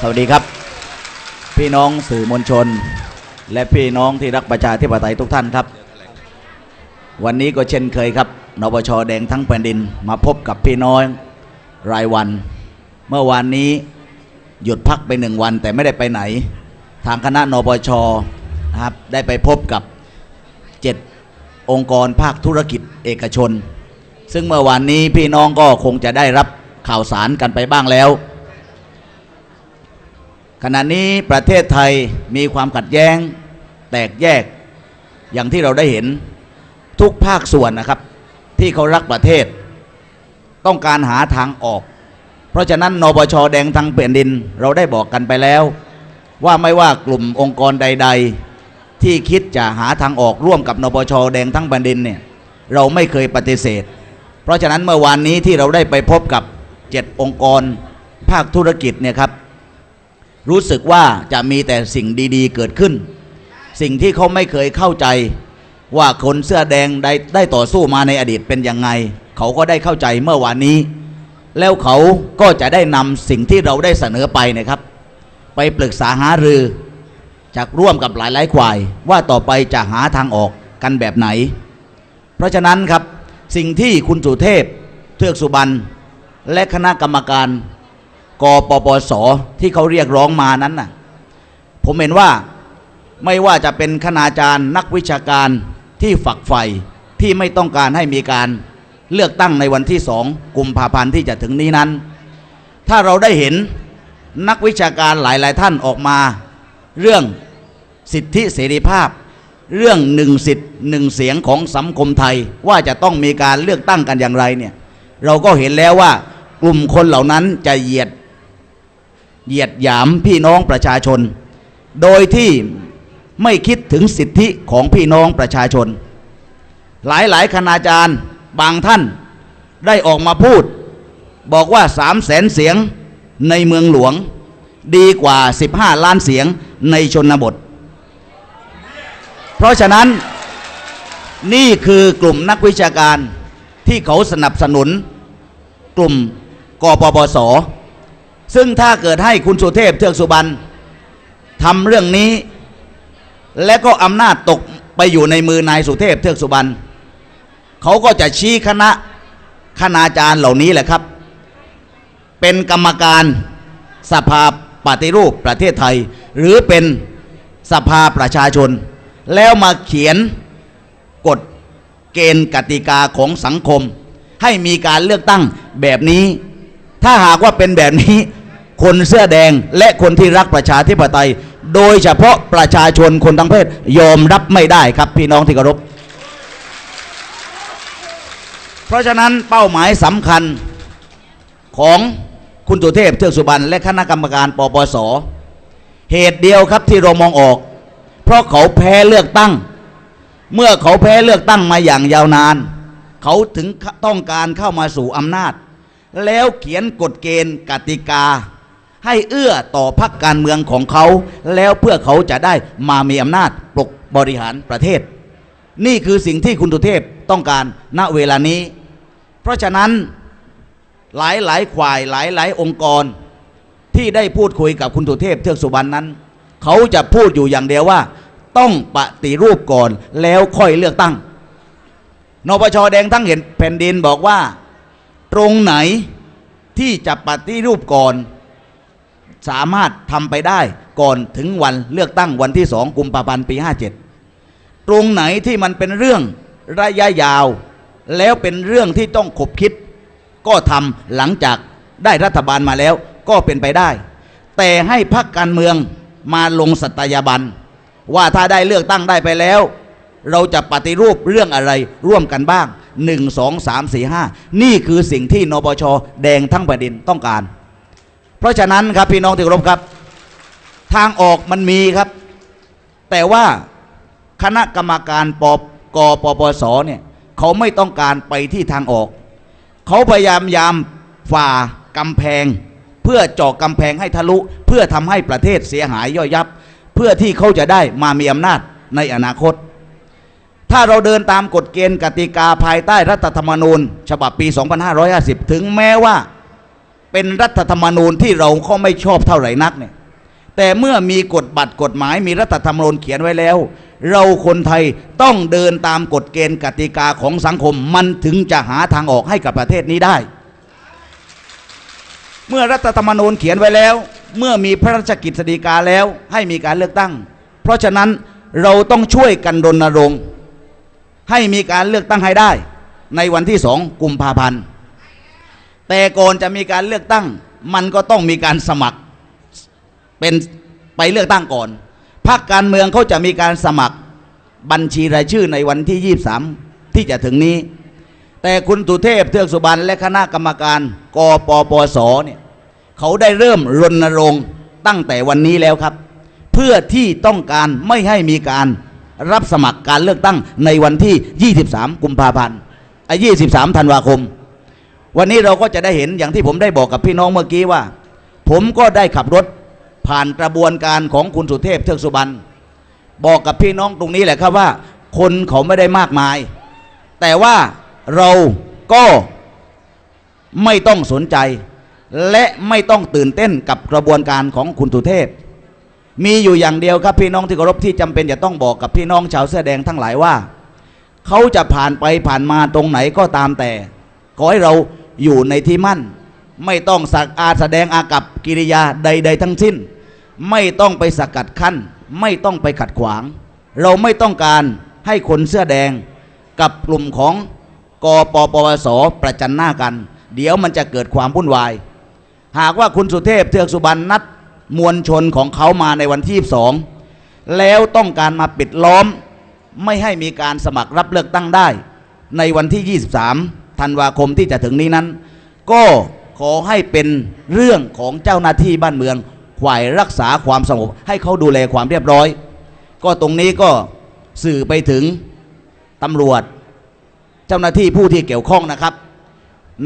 สวัสดีครับ พี่น้องสื่อมวลชน และพี่น้องที่รักประชาธิปไตยทุกท่านครับ วันนี้ก็เช่นเคยครับนปชแดงทั้งแผ่นดินมาพบกับพี่น้องรายวัน เมื่อวานนี้หยุดพักไปหนึ่งวันแต่ไม่ได้ไปไหน ทางคณะนปชนะครับได้ไปพบกับเจ็ดองค์กรภาคธุรกิจเอกชน ซึ่งเมื่อวานนี้พี่น้องก็คงจะได้รับข่าวสารกันไปบ้างแล้ว ขณะนี้ประเทศไทยมีความขัดแย้งแตกแยกอย่างที่เราได้เห็นทุกภาคส่วนนะครับ ที่เขารักประเทศ ต้องการหาทางออก เพราะฉะนั้นนปชแดงทางแผ่ยนดินเราได้บอกกันไปแล้ว ว่าไม่ว่ากลุ่มองค์กรใด ๆ ที่คิดจะหาทางออกร่วมกับนปชแดงทั้งแผ่นดินเนี่ยเราไม่เคยปฏิเสธ เพราะฉะนั้นเมื่อวานนี้ที่เราได้ไปพบกับเจ็ดองค์กร ภาคธุรกิจเนี่ยครับ รู้สึกว่าจะมีแต่สิ่งดีๆ เกิดขึ้น สิ่งที่เขาไม่เคยเข้าใจ ว่าคนเสื้อแดงได้ได้ต่อสู้มาในอดีตเป็นยังไง เขาก็ได้เข้าใจเมื่อวานนี้ แล้วเขาก็จะได้นำสิ่งที่เราได้เสนอไปนะครับ ไปปรึกษาหารือจากร่วมกับหลายๆฝ่าย ว่าต่อไปจะหาทางออกกันแบบไหน เพราะฉะนั้นครับสิ่งที่คุณสุเทพเทือกสุบรรณและคณะกรรมการ กปปสที่เขาเรียกร้องมานั้นน่ะผมเห็นว่าไม่ว่าจะเป็นคณาจารย์นักวิชาการที่ฝักใฝ่ที่ไม่ต้องการให้มีการเลือกตั้งในวันที่สองกุมภาพันธ์ที่จะถึงนี้นั้น ถ้าเราได้เห็นนักวิชาการหลาย ๆ ท่านออกมา เรื่องสิทธิเสรีภาพ เรื่องหนึ่งสิทธิหนึ่งเสียงของสังคมไทยว่าจะต้องมีการเลือกตั้งกันอย่างไรเนี่ยเราก็เห็นแล้วว่ากลุ่มคนเหล่านั้นจะเหยียด เหยียดหยามพี่น้องประชาชน โดยที่ไม่คิดถึงสิทธิของพี่น้องประชาชน หลายหลายๆคณาจารย์บางท่านได้ออกมาพูด บอกว่าสามแสนเสียงในเมืองหลวง ดีกว่า 15 ล้านเสียงในชนบท เพราะฉะนั้นนี่คือกลุ่มนักวิชาการที่เขาสนับสนุน กลุ่มกปปส ซึ่งถ้าเกิดให้คุณสุเทพเทือกสุบรรณทำเรื่องนี้ และก็อำนาจตกไปอยู่ในมือนายสุเทพเทือกสุบรรณเขาก็จะชี้คณะคณาจารย์เหล่านี้แหละครับ เป็นกรรมการสภาปฏิรูปประเทศไทย หรือเป็นสภาประชาชน แล้วมาเขียนกฎเกณฑ์กติกาของสังคม ให้มีการเลือกตั้งแบบนี้ ถ้าหากว่าเป็นแบบนี้ คนเสื้อแดงและคนที่รักประชาธิปไตย โดยเฉพาะประชาชนคนทั้งเพศยอมรับไม่ได้ครับพี่น้องที่เคารพเพราะฉะนั้นเป้าหมายสำคัญของคุณตุเทพเทือกสุบรรณและคณะกรรมการปปส เหตุเดียวครับที่เรามองออก เพราะเขาแพ้เลือกตั้ง เมื่อเขาแพ้เลือกตั้งมาอย่างยาวนาน เขาถึงต้องการเข้ามาสู่อำนาจ แล้วเขียนกฎเกณฑ์กติกา ให้เอื้อต่อพรรคการเมืองของเขา แล้วเพื่อเขาจะได้มามีอำนาจปกบริหารประเทศ นี่คือสิ่งที่คุณตุเทพต้องการณเวลานี้ เพราะฉะนั้นหลายหลายๆฝ่ายหลายหลายองค์กร ที่ได้พูดคุยกับคุณตุเทพเทือกสุบรรณนั้น เขาจะพูดอยู่อย่างเดียวว่า ต้องปฏิรูปก่อนแล้วค่อยเลือกตั้งนปชแดงทั้งเห็นแผ่นดินบอกว่า ตรงไหนที่จะปฏิรูปก่อน สามารถทำไปได้ก่อนถึงวันเลือกตั้งวันที่สองกุมภาพันธ์ปี 57 ตรงไหนที่มันเป็นเรื่องระยะยาว แล้วเป็นเรื่องที่ต้องขบคิด ก็ทำหลังจากได้รัฐบาลมาแล้วก็เป็นไปได้ แต่ให้พรรคการเมืองมาลงสัตยาบัน ว่าถ้าได้เลือกตั้งได้ไปแล้ว เราจะปฏิรูปเรื่องอะไรร่วมกันบ้าง 1 2 3 4 5 นี่คือสิ่งที่นปชแดงทั้งแผ่นดินต้องการ เพราะฉะนั้นครับพี่น้องที่เคารพครับ ทางออกมันมีครับ แต่ว่าคณะกรรมการปกปปสเนี่ยเขาไม่ต้องการไปที่ทางออก เขาพยายามยามฝ่ากำแพง เพื่อเจาะกำแพงให้ทะลุ เพื่อทำให้ประเทศเสียหายย่อยยับ เพื่อที่เขาจะได้มามีอำนาจในอนาคต ถ้าเราเดินตามกฎเกณฑ์กติกาภายใต้รัฐธรรมนูญ ฉบับปี 2550 ถึงแม้ว่า เป็นรัฐธรรมนูญที่เราก็ไม่ชอบเท่าไหร่นักเนี่ยแต่เมื่อมีกฎบัตรกฎหมายมีรัฐธรรมนูญเขียนไว้แล้ว เราคนไทยต้องเดินตามกฎเกณฑ์กติกาของสังคมมันถึงจะหาทางออกให้กับประเทศนี้ได้ เมื่อรัฐธรรมนูญเขียนไว้แล้ว เมื่อมีพระราชกิจสีกาแล้วให้มีการเลือกตั้ง เพราะฉะนั้นเราต้องช่วยกันรณรงค์ให้มีการเลือกตั้งให้ได้ ในวันที่สองกุมภาพันธ์ แต่ก่อนจะมีการเลือกตั้ง มันก็ต้องมีการสมัครเป็นไปเลือกตั้งก่อนพรรคการเมืองเขาจะมีการสมัครบัญชีรายชื่อในวันที่ 23 ที่จะถึงนี้ แต่คุณตุเทพเทือกสุบรรณและคณะกรรมการกปปสเนี่ยเขาได้เริ่มรณรงค์ตั้งแต่วันนี้แล้วครับ เพื่อที่ต้องการไม่ให้มีการรับสมัครการเลือกตั้งในวันที่ 23 กุมภาพันธ์ไอ้23 ธันวาคม วันนี้เราก็จะได้เห็นอย่างที่ผมได้บอกกับพี่น้องเมื่อกี้ว่า ผมก็ได้ขับรถผ่านกระบวนการของคุณสุเทพเทือกสุบรรณบอกกับพี่น้องตรงนี้แหละครับว่า คนเขาไม่ได้มากมาย แต่ว่าเราก็ไม่ต้องสนใจ และไม่ต้องตื่นเต้นกับกระบวนการของคุณสุเทพ มีอยู่อย่างเดียวครับพี่น้องที่เคารพที่จำเป็นจะต้องบอกกับพี่น้องชาวเสื้อแดงทั้งหลายว่า เขาจะผ่านไปผ่านมาตรงไหนก็ตามแต่ขอให้เรา อยู่ในที่มั่น ไม่ต้องสักอาแสดงอากับกิริยาใด ๆ ทั้งสิ้น ไม่ต้องไปสกัดขั้น ไม่ต้องไปขัดขวาง เราไม่ต้องการให้คนเสื้อแดงกับกลุ่มของกปปวสประจันหน้ากัน เดี๋ยวมันจะเกิดความวุ่นวาย หากว่าคุณสุเทพเทือกสุบรรณนัดมวลชนของเขามาในวันที่22แล้วต้องการมาปิดล้อม ไม่ให้มีการสมัครรับเลือกตั้งได้ ในวันที่ 23 ธันวาคมที่จะถึงนี้นั้น ก็ขอให้เป็นเรื่องของเจ้าหน้าที่บ้านเมืองฝ่ายรักษาความสงบให้เขาดูแลความเรียบร้อย ก็ตรงนี้ก็สื่อไปถึงตำรวจ เจ้าหน้าที่ผู้ที่เกี่ยวข้องนะครับ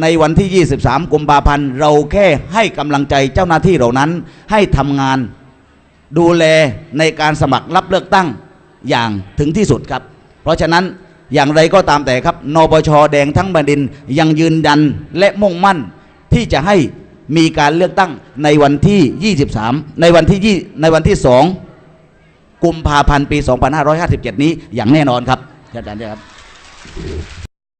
ในวันที่ 23 กุมภาพันธ์เราแค่ให้กำลังใจเจ้าหน้าที่เหล่านั้น ให้ทำงานดูแลในการสมัครรับเลือกตั้งอย่างถึงที่สุดครับ เพราะฉะนั้น อย่างไรก็ตามแต่ครับ นปชแดงทั้งแผ่นดินยังยืนยันและมุ่งมั่นที่จะให้มีการเลือกตั้งในวันที่ 23 ในวันที่2ในวันที่ 2 กุมภาพันธ์ปี 2557 นี้อย่างแน่นอนครับอาจารย์ครับ